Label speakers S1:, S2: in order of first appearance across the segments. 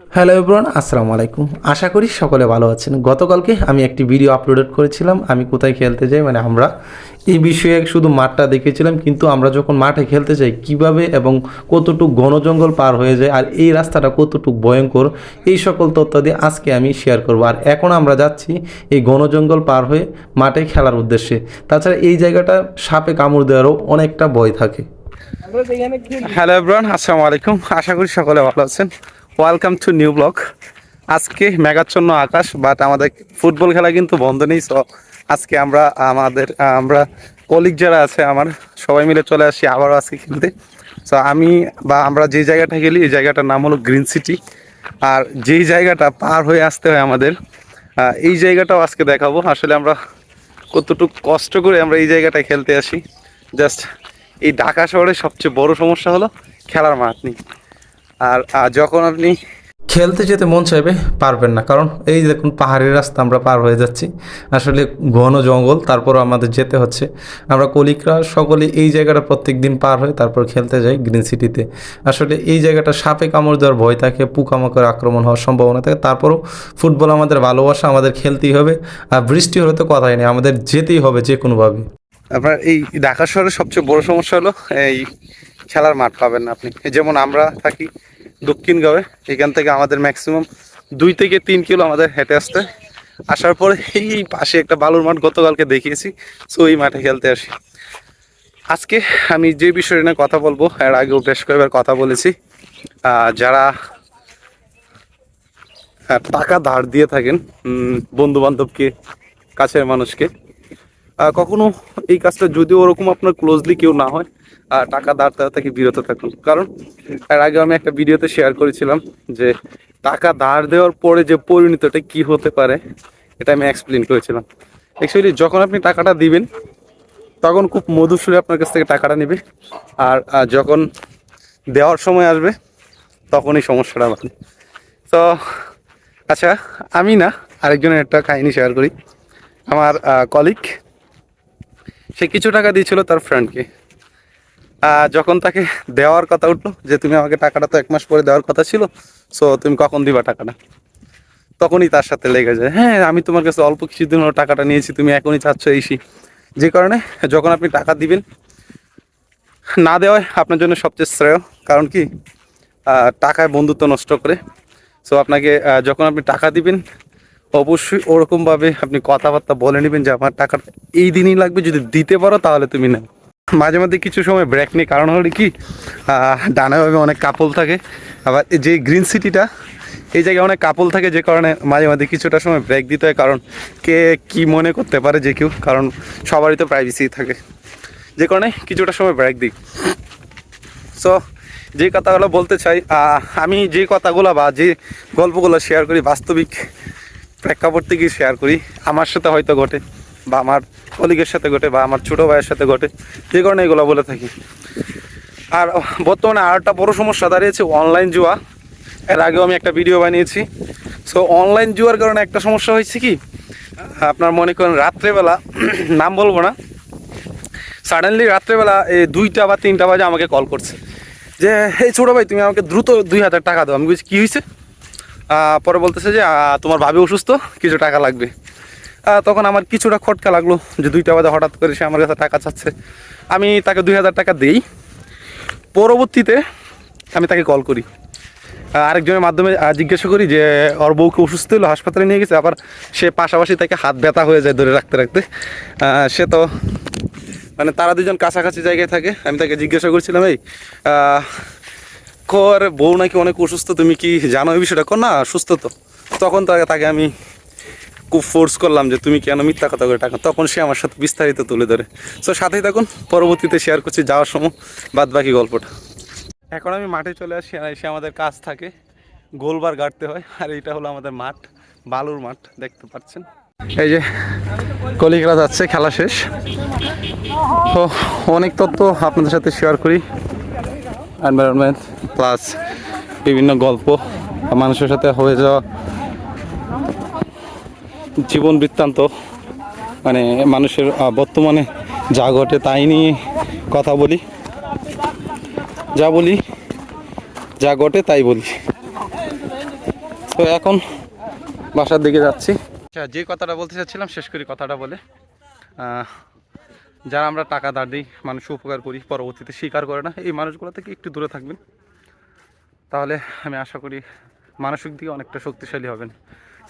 S1: Hello everyone আসসালামু আলাইকুম। আশা করি সকলে ভালো আছেন। গতকালকে আমি একটি ভিডিও আপলোড করেছিলাম। আমি কোথায় খেলতে যাই মানে আমরা এই বিষয়ে শুধু মাঠটা দেখেছিলাম, কিন্তু আমরা যখন মাঠে খেলতে যাই, কীভাবে এবং কতটুকু ঘন জঙ্গল পার হয়ে যায় আর এই রাস্তাটা কতটুকু ভয়ঙ্কর, এই সকল তথ্য দিয়ে আজকে আমি শেয়ার করব। আর এখন আমরা যাচ্ছি এই ঘন জঙ্গল পার হয়ে মাঠে খেলার উদ্দেশ্যে। তাছাড়া এই জায়গাটা সাপে কামড় দেওয়ারও অনেকটা ভয় থাকে।
S2: হ্যালো এভরিওয়ান আসসালামু আলাইকুম। আশা করি সকলে ভালো আছেন। ওয়েলকাম টু নিউ ব্লগ আজকে মেঘাচ্ছন্ন আকাশ বাট আমাদের ফুটবল খেলা কিন্তু বন্ধ নেই সো আজকে আমরা, আমাদের, আমরা কলিগ যারা আছে আমার, সবাই মিলে চলে আসি আবারও আজকে খেলতে। সো আমি বা আমরা যে জায়গাটা খেলি, এই জায়গাটার নাম হলো গ্রিন সিটি আর যেই জায়গাটা পার হয়ে আসতে হয় আমাদের এই জায়গাটাও আজকে দেখাবো। আসলে আমরা কতটুকু কষ্ট করে আমরা এই জায়গাটায় খেলতে আসি। জাস্ট এই ঢাকা শহরের সবচেয়ে বড় সমস্যা হলো খেলার মাঠ নেই। আর যখন আপনি
S1: খেলতে যেতে মন চাইবে পারবেন না। কারণ এই দেখুন পাহাড়ের রাস্তা আমরা পার হয়ে যাচ্ছি। আসলে ঘন জঙ্গল তারপরও আমাদের যেতে হচ্ছে। আমরা কলিকরা সকলে এই জায়গাটা প্রত্যেক দিন পার হয়ে তারপর খেলতে যাই গ্রিন সিটিতে। আসলে এই জায়গাটা সাপে কামড় দেওয়ার ভয় থাকে পোকামাকড় আক্রমণ হওয়ার সম্ভাবনা থাকে। তারপরও ফুটবল আমাদের ভালোবাসা আমাদের খেলতেই হবে। আর বৃষ্টি হলে তো কথাই নেই আমাদের যেতেই হবে যে কোনোভাবে
S2: আপনার এই ঢাকা শহরের সবচেয়ে বড় সমস্যা হলো এই খেলার মাঠ পাবেন আপনি। যেমন আমরা থাকি দক্ষিণগাঁওয়ে এখান থেকে আমাদের ম্যাক্সিমাম দুই থেকে তিন কিলো আমাদের হেঁটে আসতে। আসার পরে এই পাশে একটা বালুর মাঠ গতকালকে দেখিয়েছি সো এই মাঠে খেলতে আসি। আজকে আমি যে বিষয় নিয়ে কথা বলব, এর আগেও বেশ কয়েকবার কথা বলেছি। যারা টাকা ধার দিয়ে থাকেন বন্ধু বান্ধবকে কাছের মানুষকে কখনো এই কাজটা যদিও ওরকম আপনার ক্লোজলি কেউ না হয় টাকা ধার দেওয়া থেকে বিরত থাকুন। কারণ এর আগে আমি একটা ভিডিওতে শেয়ার করেছিলাম যে টাকা ধার দেওয়ার পরে যে পরিণতটা কি হতে পারে, এটা আমি এক্সপ্লেন করেছিলাম। অ্যাকচুয়ালি যখন আপনি টাকাটা দিবেন, তখন খুব মধুর সুরে আপনার কাছ থেকে টাকাটা নেবে। আর যখন দেওয়ার সময় আসবে, তখনই সমস্যাটা বাড়বে তো আচ্ছা আমি না, আরেকজনের একটা কাহিনী শেয়ার করি। আমার কলিগ সে কিছু টাকা দিয়েছিল তার ফ্রেন্ডকে যখন তাকে দেওয়ার কথা উঠল যে তুমি আমাকে টাকাটা তো এক মাস পরে দেওয়ার কথা ছিল সো তুমি কখন দিবা টাকাটা? তখনই তার সাথে লেগে যায় হ্যাঁ আমি তোমার কাছে অল্প কিছুদিন হলো টাকাটা নিয়েছি, তুমি এখনই চাচ্ছ এইসি যে কারণে যখন আপনি টাকা দিবেন, না দেওয়াই আপনার জন্য সবচেয়ে শ্রেয়। কারণ কি? টাকায় বন্ধুত্ব নষ্ট করে। সো আপনাকে যখন আপনি টাকা দিবেন, অবশ্যই ওরকমভাবে আপনি কথাবার্তা বলে নেবেন যে, আমার টাকাটা এই দিনই লাগবে, যদি দিতে পারো তাহলে তুমি নাও। মাঝে মাঝে কিছু সময় ব্রেক নেই। কারণ হলো কি ডানাভাবে অনেক কাপল থাকে। আবার যে গ্রিন সিটিটা এই জায়গায় অনেক কাপল থাকে, যে কারণে মাঝে মাঝে কিছুটা সময় ব্রেক দিতে হয়। কারণ কে কি মনে করতে পারে যে কেউ, কারণ সবারই তো প্রাইভেসি থাকে। যে কারণে কিছুটা সময় ব্রেক দিই। সো যে কথাগুলো বলতে চাই আমি যে কথাগুলো বা যে গল্পগুলো শেয়ার করি, বাস্তবিক প্রেক্ষাপট থেকে শেয়ার করি, আমার সাথে হয়তো ঘটে। বা আমার কলিগের সাথে ঘটে বা আমার ছোটো ভাইয়ের সাথে ঘটে, যে কারণে এগুলো বলে থাকি। আর বর্তমানে আর একটা বড় সমস্যা দাঁড়িয়েছে অনলাইন জুয়া। এর আগেও আমি একটা ভিডিও বানিয়েছি। সো অনলাইন জুয়ার কারণে একটা সমস্যা হয়েছে কি? আপনার মনে করেন রাত্রেবেলা, নাম বলব না। সাডেনলি রাত্রেবেলা এই দুইটা বা তিনটা বাজে আমাকে কল করছে। যে, এই ছোটো ভাই, তুমি আমাকে দ্রুত দুই হাজার টাকা দাও। আমি বলছি, কী হয়েছে? পরে বলতেছে যে তোমার ভাবি অসুস্থ, কিছু টাকা লাগবে। তখন আমার কিছুটা খটকা লাগল যে দুইটা বাজে হঠাৎ করে সে আমার কাছে টাকা চাচ্ছে। আমি তাকে দুই হাজার টাকা দিই। পরবর্তীতে আমি তাকে কল করি। আরেকজনের মাধ্যমে জিজ্ঞাসা করি যে, ওর বউকে অসুস্থ হলো হাসপাতালে নিয়ে গেছে। আবার সে পাশাপাশি তাকে হাত ব্যথা হয়ে যায় ধরে রাখতে রাখতে। সে তো মানে তারা দুজন কাছাকাছি জায়গায় থাকে। আমি তাকে জিজ্ঞাসা করছিলাম, এই কর, বউ নাকি অনেক অসুস্থ, তুমি কি জানো এই বিষয়টা? কর, না, সুস্থ তো। তখন তাকে আমি খুব ফোর্স করলাম যে তুমি কেন মিথ্যা কথা করে টাকা? তখন সে আমার সাথে বিস্তারিত তুলে ধরে। সো সাথেই থাকুন পরবর্তীতে শেয়ার করছি যাওয়ার সময়। বাদ বাকি গল্পটা। এখন আমি মাঠে চলে আসি আর এসে আমাদের কাজ থাকে। গোলবার গাড়তে হয় আর এইটা হলো আমাদের মাঠ বালুর মাঠ দেখতে পাচ্ছেন। এই যে কলিগরা যাচ্ছে খেলা শেষ। তো অনেক তথ্য আপনাদের সাথে শেয়ার করি। এনভায়রনমেন্ট প্লাস বিভিন্ন গল্প মানুষের সাথে হয়ে যাওয়া। জীবন বৃত্তান্ত মানে মানুষের বর্তমানে যা ঘটে তাই নিয়ে কথা বলি। যা বলি, যা ঘটে তাই বলি। তো এখন বাসার দিকে যাচ্ছি। আচ্ছা যে কথাটা বলতে চাচ্ছিলাম, শেষ করি কথাটা বলে। যারা আমরা টাকা ধার দিই মানুষ উপকার করি, পরবর্তীতে স্বীকার করে না, এই মানুষগুলো থেকে একটু দূরে থাকবেন। তাহলে আমি আশা করি মানসিক দিকে অনেকটা শক্তিশালী হবেন।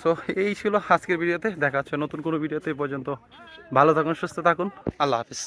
S2: সো এই ছিল আজকের ভিডিওতে। দেখা হচ্ছে নতুন কোনো ভিডিওতে। পর্যন্ত ভালো থাকুন, সুস্থ থাকুন। আল্লাহ হাফিজ।